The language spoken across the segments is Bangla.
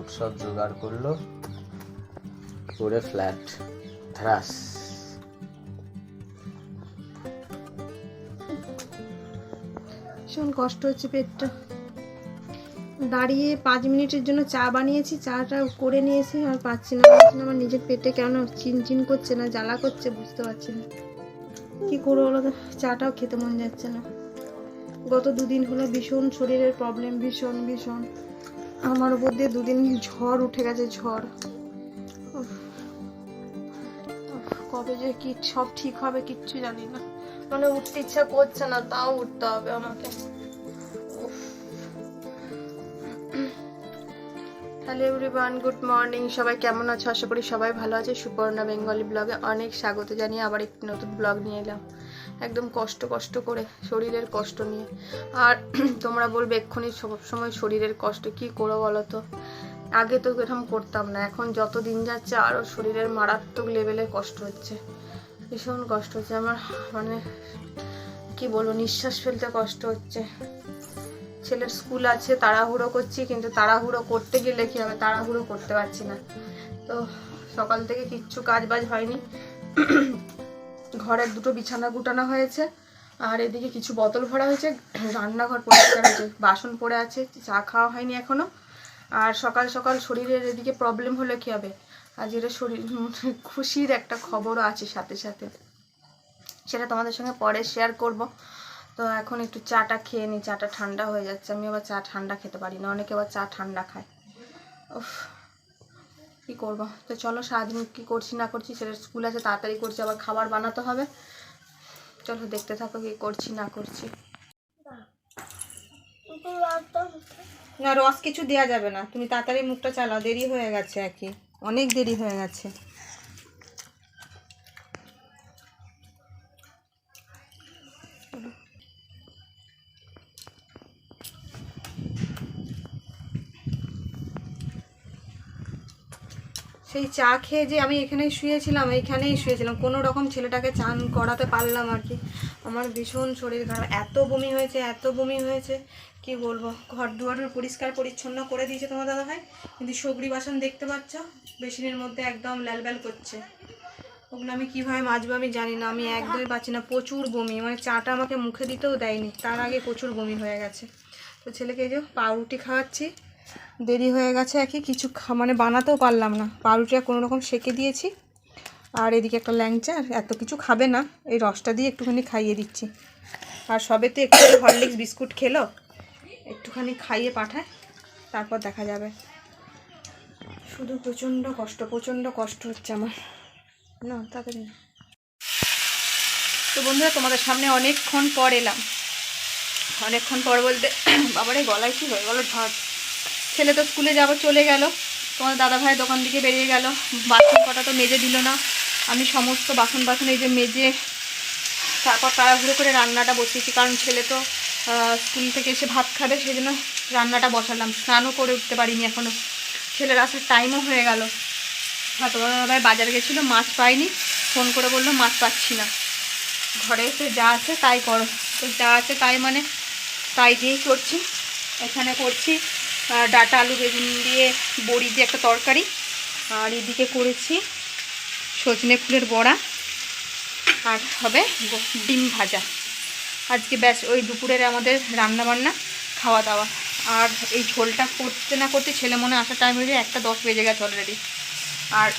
বিস্কুট সব জোগাড় করল। করে ফ্ল্যাট ধ্রাস ভীষণ কষ্ট হচ্ছে পেটটা। দাঁড়িয়ে পাঁচ মিনিটের জন্য চা বানিয়েছি, চাটা করে নিয়েছি, আর পাচ্ছি না। পাচ্ছি না আমার নিজের পেটে কেন চিনচিন করছে না, জ্বালা করছে, বুঝতে পারছি না। কি করব বলো তো? চাটাও খেতে মন যাচ্ছে না। গত দুদিন হলো ভীষণ শরীরের প্রবলেম ভীষণ ভীষণ। আমার উপর দিয়ে দুদিন ঝড় উঠে গেছে, ঝড়। কবে যে কি সব ঠিক হবে কিচ্ছু জানি না। মানে উঠতে ইচ্ছা করছে না, তাও উঠতে হবে আমাকে। হ্যালো এভরিওয়ান গুড মর্নিং সবাই কেমন আছো? আশা করি সবাই ভালো আছে। সুপর্ণা বেঙ্গলি ব্লগে অনেক স্বাগত জানিয়ে আবার একটি নতুন ব্লগ নিয়ে এলাম। একদম কষ্ট কষ্ট করে শরীরের কষ্ট নিয়ে। আর তোমরা বলবে এক্ষুনি সবসময় শরীরের কষ্ট, কি করো বলো তো? আগে তো এরকম করতাম না, এখন যত দিন যাচ্ছে আরও শরীরের মারাত্মক লেভেলের কষ্ট হচ্ছে। ভীষণ কষ্ট হচ্ছে, আমার মানে কি বলব, নিঃশ্বাস ফেলতে কষ্ট হচ্ছে। ছেলের স্কুল আছে, তাড়াহুড়ো করছি, কিন্তু তাড়াহুড়ো করতে গেলে কি হবে? তাড়াহুড়ো করতে পারছি না। তো সকাল থেকে কিচ্ছু কাজ বাজ হয়নি। ঘরের দুটো বিছানা গুটানো হয়েছে, আর এদিকে কিছু বোতল ভরা হয়েছে, রান্নাঘর পরিষ্কার হয়েছে, বাসন পড়ে আছে, চা খাওয়া হয়নি এখনও, আর সকাল সকাল শরীরের এদিকে প্রবলেম হলে কি হবে? আজ এটা শরীর, খুশির একটা খবরও আছে সাথে সাথে, সেটা তোমাদের সঙ্গে পরে শেয়ার করব। তো এখন একটু চাটা খেয়ে নিই চাটা ঠান্ডা হয়ে যাচ্ছে আমি আবার চা ঠান্ডা খেতে পারি না, অনেকে আবার চা ঠান্ডা খায়। উফ। কী করব? তো চলো সারাদিন কী করছি না করছি সেটা স্কুল আছে, তাড়াতাড়ি করছি, আবার খাবার বানাতে হবে। চলো দেখতে থাকো কি করছি না করছি। না রস কিছু দেওয়া যাবে না। তুমি তাড়াতাড়ি মুখটা চালাও, দেরি হয়ে গেছে একই অনেক দেরি হয়ে গেছে। সেই চা খেয়ে যে আমি এখানেই শুয়েছিলাম, এইখানেই শুয়েছিলাম। কোনো রকম ছেলেটাকে চান করাতে পারলাম আর কি। আমার ভীষণ শরীর খারাপ। এত বমি হয়েছে, এত বমি হয়েছে। কি বলব? ঘর দুয়ারের পরিষ্কার পরিচ্ছন্ন করে দিয়েছে তোমার দাদা ভাই কিন্তু সবরি বাসন দেখতে পাচ্ছ? বেসিনের মধ্যে একদম ল্যালব্যাল করছে। ওগুলো আমি কীভাবে মাজবো আমি জানি না। আমি একদমই পাচ্ছি না। প্রচুর বমি। মানে চাটা আমাকে মুখে দিতেও দেয়নি। তার আগে প্রচুর বমি হয়ে গেছে। তো ছেলেকে যে পাউরুটি খাওয়াচ্ছি। দেরি হয়ে গেছে একই কিছু মানে বানাতেও পারলাম না। পাউরুটিটা কোনো রকম সেকে দিয়েছি। আর এদিকে একটা ল্যাংচা এত কিছু খাবে না। এই রসটা দিয়ে একটুখানি খাইয়ে দিচ্ছি। আর সবে তো একটু হরলিক্স বিস্কুট খেলো। একটুখানি খাইয়ে পাঠায়, তারপর দেখা যাবে। শুধু প্রচণ্ড কষ্ট প্রচণ্ড কষ্ট হচ্ছে আমার। না তাড়াতাড়ি। তো বন্ধুরা, তোমাদের সামনে অনেকক্ষণ পর এলাম। অনেকক্ষণ পর বলতে, বাবারে, গলায় কি হয়ে গেল ঝড়? ছেলে তো স্কুলে যাব, চলে গেল। তোমার দাদা ভাই দোকান দিকে বেরিয়ে গেল। বাসন কটা তো মেজে দিল না। আমি সমস্ত বাসন বাসন এই যে মেজে তারপর তাড়াহুড়ো করে রান্নাটা বসিয়েছি। কারণ ছেলে তো স্কুল থেকে এসে ভাত খাবে, সেই জন্য রান্নাটা বসালাম। স্নানও করে উঠতে পারিনি এখনও ছেলের আসার টাইমও হয়ে গেল। আর তোমার দাদা ভাই বাজারে গেছিল, মাছ পাইনি। ফোন করে বলল, মাছ পাচ্ছি না। ঘরে এসে যা আছে তাই করো। তো যা আছে তাই মানে তাই দিয়েই করছি। এখানে করছি। ডাটা, আলু, বেগুন দিয়ে বড়ি দিয়ে একটা তরকারি। আর এদিকে করেছি সজনে ফুলের বড়া। আর হবে ডিম ভাজা। আজকে ব্যাস, ওই দুপুরের আমাদের রান্না বান্না খাওয়া দাওয়া আর এই ঝোলটা করতে না করতে ছেলে মনে আসার টাইম হয়ে যায় একটা দশ বেজে গেছে অলরেডি আর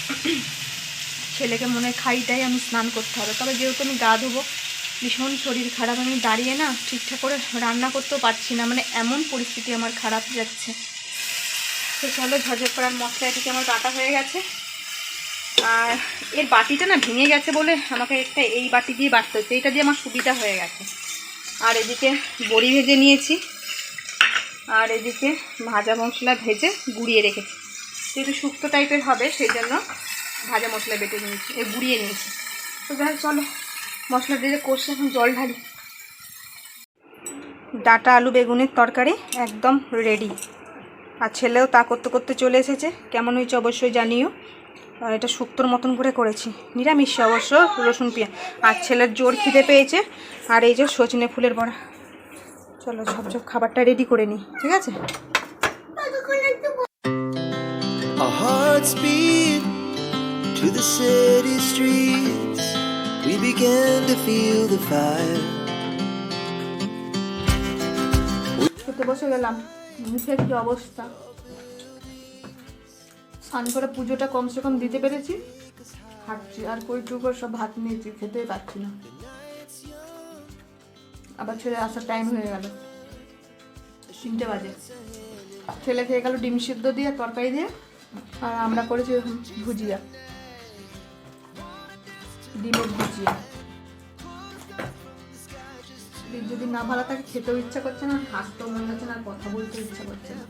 ছেলেকে মনে খাইটাই আমি স্নান করতে হবে। তবে যেহেতু আমি গা ধোবো ভীষণ শরীর খারাপ, আমি দাঁড়িয়ে না ঠিকঠাক করে রান্না করতেও পারছি না মানে এমন পরিস্থিতি আমার খারাপ যাচ্ছে। তো চলো ঝরঝর করার মশলা এদিকে আমার কাটা হয়ে গেছে। আর এর বাটিটা না ভেঙে গেছে বলে আমাকে একটা এই বাটি দিয়ে বাটতে হচ্ছে এইটা দিয়ে আমার সুবিধা হয়ে গেছে। আর এদিকে বড়ি ভেজে নিয়েছি, আর এদিকে ভাজা মশলা ভেজে গুঁড়িয়ে রেখেছি। যেহেতু শুক্তো টাইপের হবে, সেই জন্য ভাজা মশলা বেটে নিয়েছি, এ গুঁড়িয়ে নিয়েছি। তো যাই চলো। মশলা দিয়ে কষে এখন জল ঢালি। ডাটা আলু বেগুনের তরকারি একদম রেডি আর ছেলেও তা করতে করতে চলে এসেছে। কেমন হয়েছে অবশ্যই জানিও। আর এটা শুক্তোর মতন করে করেছি। নিরামিষ অবশ্য, রসুন পেঁয়াজ। আর ছেলের জোর খিদে পেয়েছে। আর এই যে সজনে ফুলের বড়া। চলো ঝপঝপ খাবারটা রেডি করে নিই, ঠিক আছে? To the city streets. We began to feel the fire. খেতে বসে গেলাম। মুখের কি অবস্থা? স্নান করে পুজোটা কমসে কম দিতে পেরেছি। হাঁটছি আর কইটুকু সব ভাত নিয়েছি, খেতেই পারছি না। আবার ছেলে আসার টাইম হয়ে গেল। তিনটে বাজে। ছেলে খেয়ে গেল ডিম সিদ্ধ দিয়ে, তরকারি দিয়ে। আর আমরা করেছি ভুজিয়া। ডিমের ভুজিয়া। যদি না ভালো থাকে, খেতেও ইচ্ছা করছে না, হাসতেও মনে হচ্ছে না কথা বলতে ইচ্ছা করছে না।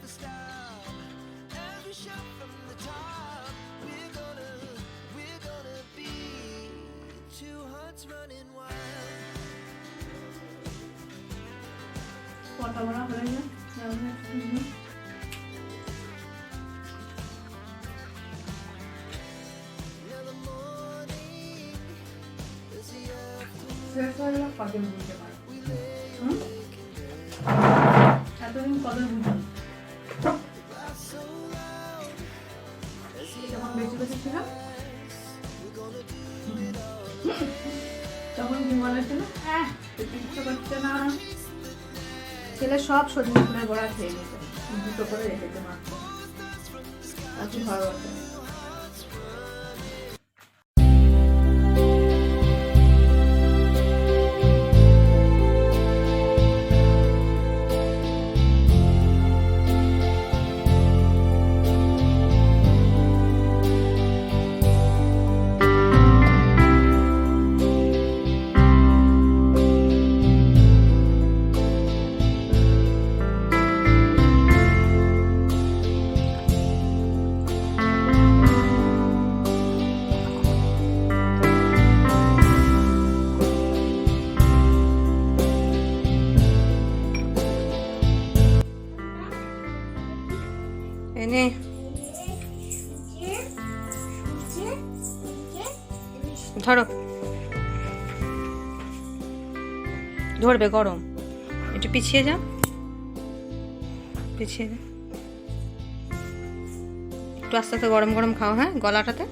কথা বলা হয়ে না বুঝতে হুম? এতদিন যখন বেশি ছিল, তখন ঘুমানো ছিল হ্যাঁ ইচ্ছে করছে না। ছেলে সব সজনে ফুলের বড়া খেয়ে গেছে দুটো করে রেখেছে মাত্র আর কি ভালো ধরবে গরম। একটু পিছিয়ে যাও পিছিয়ে যাও একটু আস্তে আস্তে গরম গরম খাও হ্যাঁ গলাটাতে।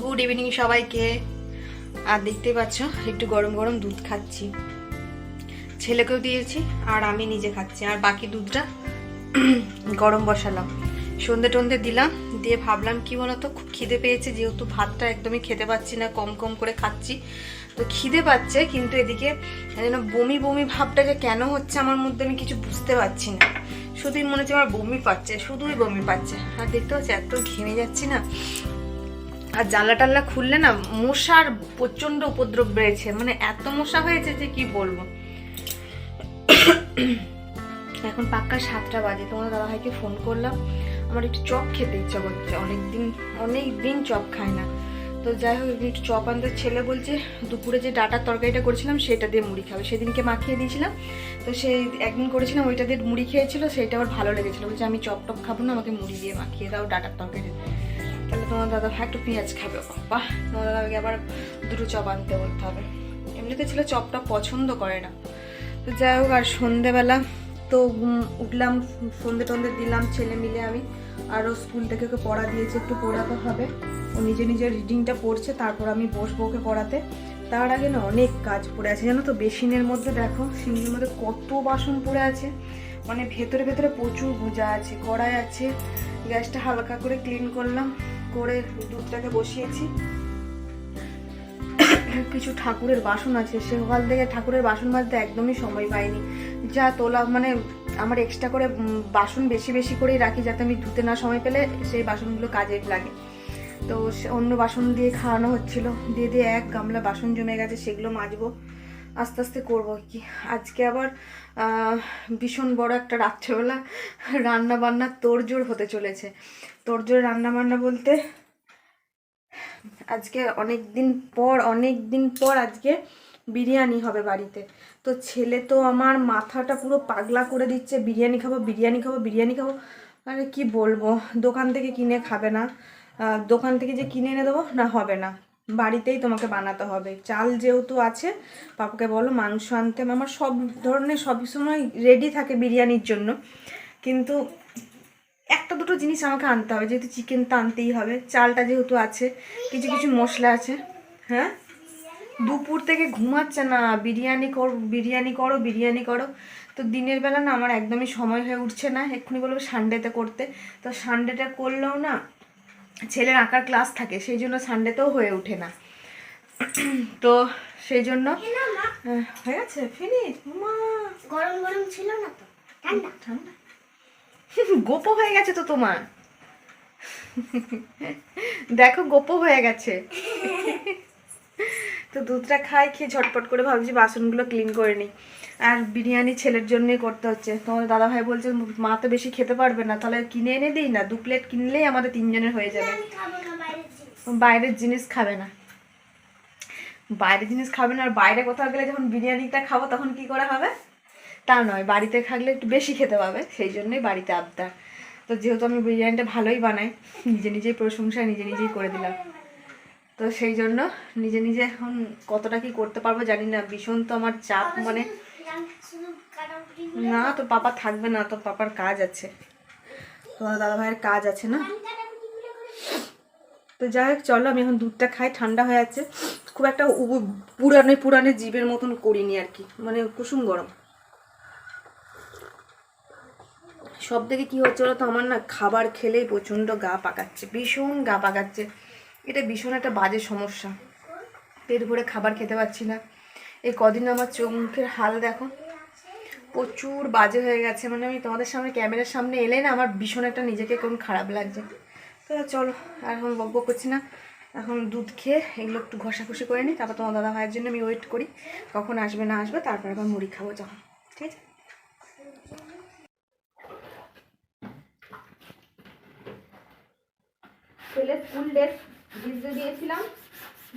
গুড ইভিনিং সবাইকে। আর দেখতেই পাচ্ছ, একটু গরম গরম দুধ খাচ্ছি। ছেলেকেও দিয়েছি, আর আমি নিজে খাচ্ছি। আর বাকি দুধটা গরম বসালাম। সন্ধে টন্ধে দিলাম, দিয়ে ভাবলাম কি বলতো, খুব খিদে পেয়েছে, যেহেতু ভাতটা একদমই খেতে পাচ্ছি না, কম কম করে খাচ্ছি। তো খিদে পাচ্ছে, কিন্তু এদিকে যেন বমি বমি ভাবটা যে কেন হচ্ছে আমার মধ্যে আমি কিছু বুঝতে পারছি না। শুধুই মনে হচ্ছে আমার বমি পাচ্ছে, শুধুই বমি পাচ্ছে। আর দেখতে পাচ্ছি এত ঘেমে যাচ্ছি না। আর জানলা টাল্লা খুললে না মশার প্রচণ্ড উপদ্রব বেড়েছে মানে এত মশা হয়েছে যে কি বলব। এখন পাক্কা সাতটা বাজে, তোমার দাদাভাইকে ফোন করলাম। আমার একটু চপ খেতে ইচ্ছা করছে। অনেক দিন অনেক দিন চপ খায় না। তো যাই হোক, একটু চপ আনতে ছেলে বলছে, দুপুরে যে ডাটার তরকারিটা করেছিলাম, সেটা দিয়ে মুড়ি খাবে। সেদিনকে মাখিয়ে দিয়েছিলাম। তো সেই একদিন করেছিলাম, ওইটা দিয়ে মুড়ি খেয়েছিল, সেটা আবার ভালো লেগেছিলো। বলছে, আমি চপ টপ খাব না, আমাকে মুড়ি দিয়ে মাখিয়ে দাও ডাটার তরকারি। তাহলে তোমার দাদা ভাই একটু পেঁয়াজ খাবে। বাবা, তোমার দাদাকে আবার দুটো চপ আনতে বলতে হবে। এমনিতে ছেলে চপটা পছন্দ করে না। তো যাই হোক, আর সন্ধেবেলা তো উঠলাম, সন্ধে টন্ধে দিলাম ছেলে মিলে আমি। আরও স্কুল থেকে ওকে পড়া দিয়েছে, একটু পড়াতে হবে। ও নিজে নিজের রিডিংটা পড়ছে, তারপর আমি বসবো ওকে পড়াতে। তার আগে না অনেক কাজ পড়ে আছে, জানো তো? বেসিনের মধ্যে দেখো সিঙ্গের মধ্যে কত বাসন পড়ে আছে। মানে ভেতরে ভেতরে প্রচুর গুজা আছে, কড়াই আছে। গ্যাসটা হালকা করে ক্লিন করলাম, করে দুধটাকে বসিয়েছি। কিছু ঠাকুরের বাসন আছে সকাল থেকে ঠাকুরের বাসন মাজতে একদমই সময় পাইনি। যা তোলা মানে আমার এক্সট্রা করে বাসন বেশি বেশি করেই রাখি যাতে আমি ধুতে না সময় পেলে সেই বাসনগুলো কাজে লাগে। তো অন্য বাসন দিয়ে খাওয়ানো হচ্ছিল। দিয়ে দিয়ে এক গামলা বাসন জমে গেছে, সেগুলো মাজবো। আস্তে আস্তে করব কি। আজকে আবার ভীষণ বড় একটা রাত্রেবেলা রান্না বান্না তোড়জোড় হতে চলেছে। তোড়জোড় রান্না বান্না বলতে, আজকে অনেক দিন পর অনেক দিন পর আজকে বিরিয়ানি হবে বাড়িতে। তো ছেলে তো আমার মাথাটা পুরো পাগলা করে দিচ্ছে, বিরিয়ানি খাব বিরিয়ানি খাব বিরিয়ানি খাব। আরে কি বলব, দোকান থেকে কিনে খাবে না। দোকান থেকে যে কিনে এনে দেবো না হবে না। বাড়িতেই তোমাকে বানাতে হবে। চাল যেহেতু আছে পাপাকে বলো, মাংস আনতে আমার সব ধরনের সব সময় রেডি থাকে বিরিয়ানির জন্য। কিন্তু একটা দুটো জিনিস আমাকে আনতে হবে, যেহেতু চিকেন তো আনতেই হবে। চালটা যেহেতু আছে, কিছু কিছু মশলা আছে। হ্যাঁ? দুপুর থেকে ঘুমাচ্ছে না। বিরিয়ানি কর বিরিয়ানি করো বিরিয়ানি করো। তো দিনের বেলা না আমার একদমই সময় হয়ে উঠছে না। এক্ষুনি বলব সানডেতে করতে। তো সানডেটা করলেও না ছেলের আঁকার ক্লাস থাকে সেই জন্য সানডেতেও হয়ে ওঠে না। তো সেই জন্য হ্যাঁ, হয়ে গেছে? ফিনিশ গরম গরম ছিল না তো? ঠান্ডা? ঠান্ডা? গোপো হয়ে গেছে তো তোমার। দেখো গোপো হয়ে গেছে। তো দুধটা খাই খেয়ে ঝটপট করে ভাবছি বাসনগুলো ক্লিন করে নিই। আর বিরিয়ানি ছেলের জন্যই করতে হচ্ছে। তোমার দাদা ভাই বলছে মা তো বেশি খেতে পারবে না তাহলে কিনে এনে দিই না। দু প্লেট কিনলেই আমাদের তিনজনের হয়ে যাবে। বাইরের জিনিস খাবে না। বাইরের জিনিস খাবে না আর বাইরে কোথাও গেলে যখন বিরিয়ানিটা খাব তখন কি করা হবে? তা নয় বাড়িতে থাকলে একটু বেশি খেতে পাবে সেই জন্যই বাড়িতে আবদার। তো যেহেতু আমি বিরিয়ানিটা ভালোই বানাই নিজে নিজেই প্রশংসা নিজে নিজেই করে দিলাম। তো সেই জন্য নিজে নিজে এখন কতটা কি করতে পারব জানি না। ভীষণ তো আমার চাপ মানে না তোর পাপা থাকবে না তোর পাপার কাজ আছে। তোমার দাদা ভাইয়ের কাজ আছে না? তো যাই হোক চলো আমি এখন দুধটা খাই ঠান্ডা হয়ে আছে। খুব একটা পুরানে পুরানে জীবের মতন করিনি আর কি মানে কুসুম গরম। সব থেকে কী হচ্ছে তো আমার না খাবার খেলেই প্রচণ্ড গা পাকাচ্ছে ভীষণ গা পাকাচ্ছে। এটা ভীষণ একটা বাজে সমস্যা। পেট ভরে খাবার খেতে পারছি না। এই কদিন আমার চোখ মুখের হাল দেখো, প্রচুর বাজে হয়ে গেছে। মানে আমি তোমাদের সামনে, ক্যামেরার সামনে এলে না আমার ভীষণ একটা নিজেকে কোন খারাপ লাগছে। তো চলো, আর এখন বক করছি না। এখন দুধ খেয়ে এগুলো একটু ঘষাঘষি করে নিই, তারপর তোমার দাদা ভাইয়ের জন্য আমি ওয়েট করি। কখন আসবে, না আসবে, তারপর আবার মুড়ি খাব যখন। ঠিক আছে? স্কুল ড্রেস ভিজতে দিয়েছিলাম।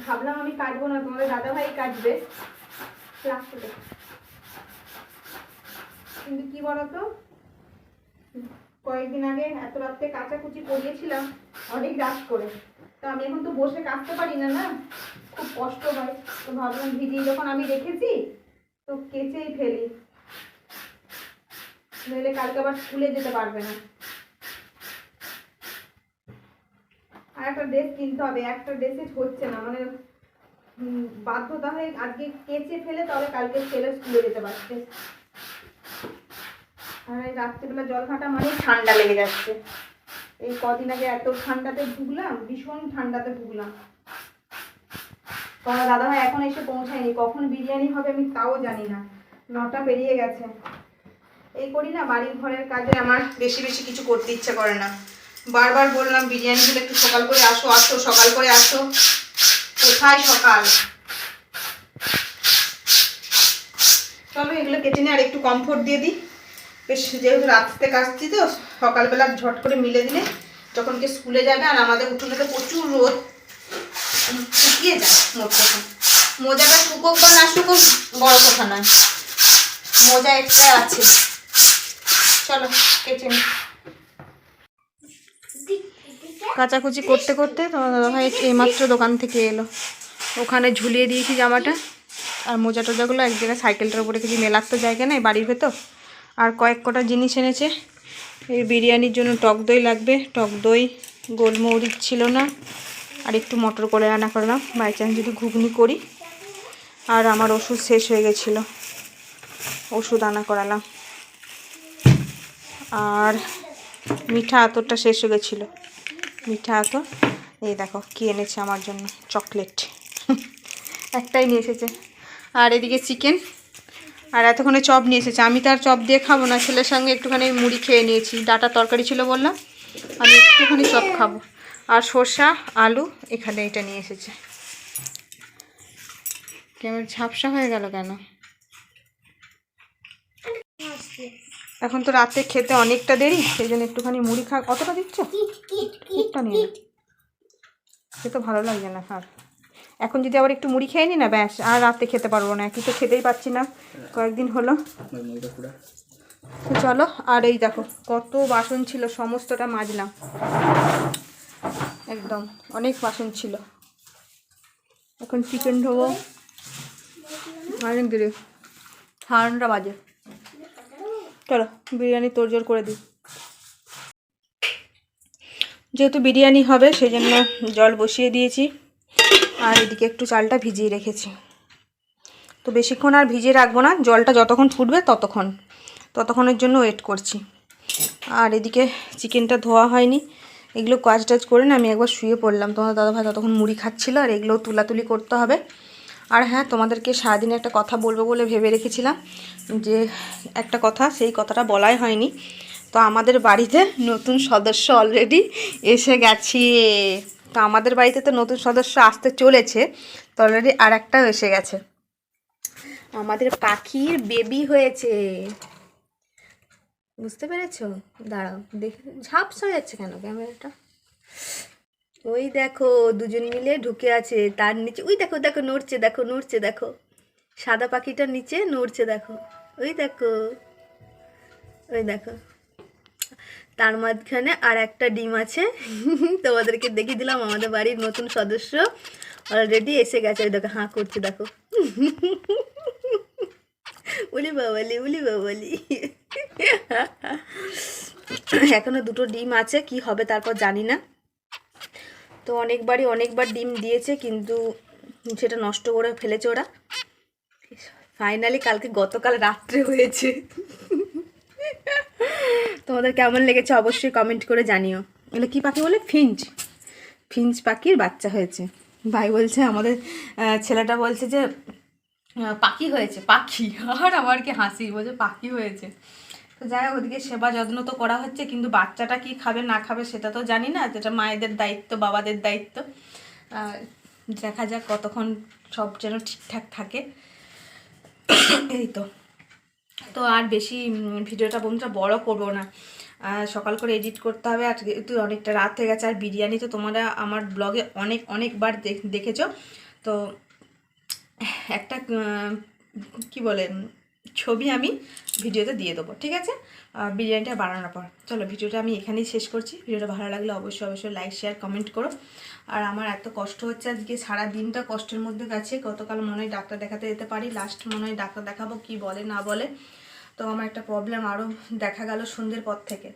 ভাবলাম আমি কাটবো না, তোমাদের দাদা ভাই কাটবে লাস্টে। কিন্তু কি বলতো? কয়েকদিন আগে এত রাত্রে কাচাকুচি করিয়েছিলাম, অনেক রাত করে। তো আমি এখন তো বসে কাটতে পারি না না? খুব কষ্ট হয়। তো ভাবলাম ভিজিয়ে যখন আমি রেখেছি, তো কেচেই ফেলি। নইলে কালকে আবার স্কুলে যেতে পারবে না। আর একটা ড্রেস কিনতে হবে, একটা ড্রেসে হচ্ছে না মানে বাধ্যতা হয়ে আজকে কেচে ফেলে তাহলে কালকে ছেলে স্কুলে যেতে পারছে। আর এই রাত্রিবেলা জল ঘাটা মানে ঠান্ডা লেগে যাচ্ছে। এই কদিন আগে এত ঠান্ডাতে ভুগলাম, ভীষণ ঠান্ডাতে ভুগলাম। তোমার দাদা ভাই এখন এসে পৌঁছায়নি, কখন বিরিয়ানি হবে আমি তাও জানি না। নটা পেরিয়ে গেছে। এই করি না বাড়ির ঘরের কাজে আমার বেশি বেশি কিছু করতে ইচ্ছে করে না। বারবার বললাম, বিরিয়ানিগুলো একটু সকাল করে আসো আসো, সকাল করে আসো। কোথায় সকাল? চলো, এগুলো কেটে নিয়ে আর একটু কমফোর্ট দিয়ে দিই। বেশ, যেহেতু রাত্রিতে কাটছি তো, সকালবেলা ঝট করে মিলে দিলে যখন কি স্কুলে যাবে, আর আমাদের উঠোনে তো প্রচুর রোদ শুকিয়ে যায় মোট কথা মোজাটা শুকোক বা না শুকোক, বড় কথা নয়। মোজা একটা আছে। চলো, কেটে নিই কাচাকুচি করতে করতে তোমার দাদাভাই এইমাত্র দোকান থেকে এলো। ওখানে ঝুলিয়ে দিয়েছি জামাটা। আর মোজা টোজাগুলো এক জায়গায় সাইকেলটার উপরে কিছু মেলার তো জায়গা নেই বাড়ির ভেতর। আর কয়েক কটা জিনিস এনেছে। এই বিরিয়ানির জন্য টক দই লাগবে। টক দই, গোলমরিচ ছিল না। আর একটু মটর করে রান্না করলাম। বাই চান্স যদি ঘুগনি করি। আর আমার ওষুধ শেষ হয়ে গেছিল। ওষুধ আনা করালাম। আর মিঠা আতরটা শেষ হয়ে গেছিল। মিঠা আতর। এই দেখো, কি এনেছে আমার জন্য চকলেট? একটাই নিয়ে এসেছে। আর এদিকে চিকেন। আর এতক্ষণে চপ নিয়ে এসেছে। আমি তো আর চপ দিয়ে খাব না, ছেলের সঙ্গে একটুখানি মুড়ি খেয়ে নিয়েছি। ডাটা তরকারি ছিল বললাম, আমি একটুখানি চপ খাব। আর সর্ষা, আলু, এখানে এটা নিয়ে এসেছে। কেমন ঝাপসা হয়ে গেল কেন? এখন তো রাতে খেতে অনেকটা দেরি সেই জন্য একটুখানি মুড়ি খা। কতটা দিচ্ছ? কিট কিট কিট একটা নিয়ে নে। সে তো ভালো লাগছে না, আর। এখন যদি আবার একটু মুড়ি খেয়ে নি না, ব্যাস, আর রাতে খেতে পারব না। তো খেতেই পাচ্ছি না। কয়েকদিন হলো। চলো, আর এই দেখো, কত বাসন ছিল, সমস্তটা মাজলাম। একদম, অনেক বাসন ছিল। এখন চিকেন ধোবো। অনেক দেরি সাড়ে বাজে। চলো, বিরিয়ানি তোড়জোড় করে দিই। যেহেতু বিরিয়ানি হবে সেই জন্য জল বসিয়ে দিয়েছি। আর এদিকে একটু চালটা ভিজিয়ে রেখেছি। তো বেশিক্ষণ আর ভিজিয়ে রাখব না, জলটা যতক্ষণ ফুটবে ততক্ষণ। ততক্ষণের জন্য ওয়েট করছি। আর এদিকে চিকেনটা ধোয়া হয়নি। এগুলো কাজ টাজ করে না, আমি একবার শুয়ে পড়লাম। তোমার দাদাভাই ততক্ষণ মুড়ি খাচ্ছিলো, আর এগুলো তুলাতুলি করতে হবে। আর হ্যাঁ তোমাদেরকে সারাদিনে একটা কথা বলব বলে ভেবে রেখেছিলাম যে একটা কথা, সেই কথাটা বলাই হয়নি। তো আমাদের বাড়িতে নতুন সদস্য অলরেডি এসে গেছে। তো আমাদের বাড়িতে তো নতুন সদস্য আসতে চলেছে, তো অলরেডি আর একটাও এসে গেছে। আমাদের পাখির বেবি হয়েছে। বুঝতে পেরেছ? দাঁড়াও, দেখে ঝাপস যাচ্ছে কেন ক্যামেরাটা ওই দেখো, দুজন মিলে ঢুকে আছে, তার নিচে, ওই দেখো দেখো, নড়ছে দেখো নড়ছে, দেখো। সাদা পাখিটার নিচে নড়ছে, দেখো। ওই দেখো ওই দেখো। তার মাঝখানে আর একটা ডিম আছে। তোমাদেরকে দেখিয়ে দিলাম, আমাদের বাড়ির নতুন সদস্য অলরেডি এসে গেছে। ওই দেখো, হাঁ করছে, দেখো। উলি বাবালি উলি বাবালি। এখনও দুটো ডিম আছে, কি হবে তারপর জানি না। তো অনেকবারই অনেকবার ডিম দিয়েছে, কিন্তু সেটা নষ্ট করে ফেলেছে ওরা। ফাইনালি কালকে গতকাল রাত্রে হয়েছে। তোমাদের কেমন লেগেছে অবশ্যই কমেন্ট করে জানিও। এগুলো কী পাখি বলে? ফিঞ্চ। ফিঞ্চ পাখির বাচ্চা হয়েছে। ভাই বলছে, আমাদের ছেলেটা বলছে যে পাখি হয়েছে, পাখি। আর আমার কি হাসি, বলছে পাখি হয়েছে। তো যাই হোক, ওদিকে সেবা যত্ন তো করা হচ্ছে, কিন্তু বাচ্চাটা কি খাবে, না খাবে সেটা তো জানি না, যেটা মায়েদের দায়িত্ব, বাবাদের দায়িত্ব। দেখা যাক কতক্ষণ সব যেন ঠিকঠাক থাকে। এই তো। তো আর বেশি ভিডিওটা বন্ধুরা বড় করব না। সকাল করে এডিট করতে হবে আর যেহেতু অনেকটা রাত হয়ে গেছে, আর বিরিয়ানি তো তোমরা আমার ব্লগে অনেক, অনেকবার দেখ- দেখেছ। তো একটা কি বলে ছবি আমি ভিডিওতে দিয়ে দেবো, ঠিক আছে? বিরিয়ানিটা বানানোর পর। চলো, ভিডিওটা আমি এখানেই শেষ করছি। ভিডিওটা ভালো লাগলে অবশ্যই অবশ্যই লাইক শেয়ার কমেন্ট করো। আর আমার এত কষ্ট হচ্ছে আজকে, সারা দিনটা কষ্টের মধ্যে গেছে গতকাল মনে হয় ডাক্তার দেখাতে যেতে পারি লাস্ট মনে হয় ডাক্তার দেখাবো, কি বলে, না বলে। তো আমার একটা প্রবলেম আরও দেখা গেল সন্ধ্যের পর থেকে।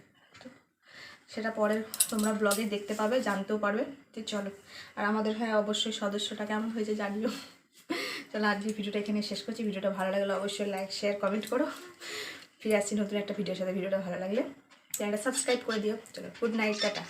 সেটা পরে তোমরা ব্লগে দেখতে পাবে, জানতেও পারবে। তো চলো, আর আমাদের হ্যাঁ অবশ্যই সদস্যটা কেমন হয়েছে জানিও। চলো আজকে ভিডিওটা এখানে শেষ করছি। ভিডিওটা ভালো লাগলে অবশ্যই লাইক শেয়ার কমেন্ট করো। ফিরে আসছি নতুন একটা ভিডিওর সাথে। ভিডিওটা ভালো লাগলে চ্যানেলটা সাবস্ক্রাইব করে দিও। চলো গুড নাইট টাটা।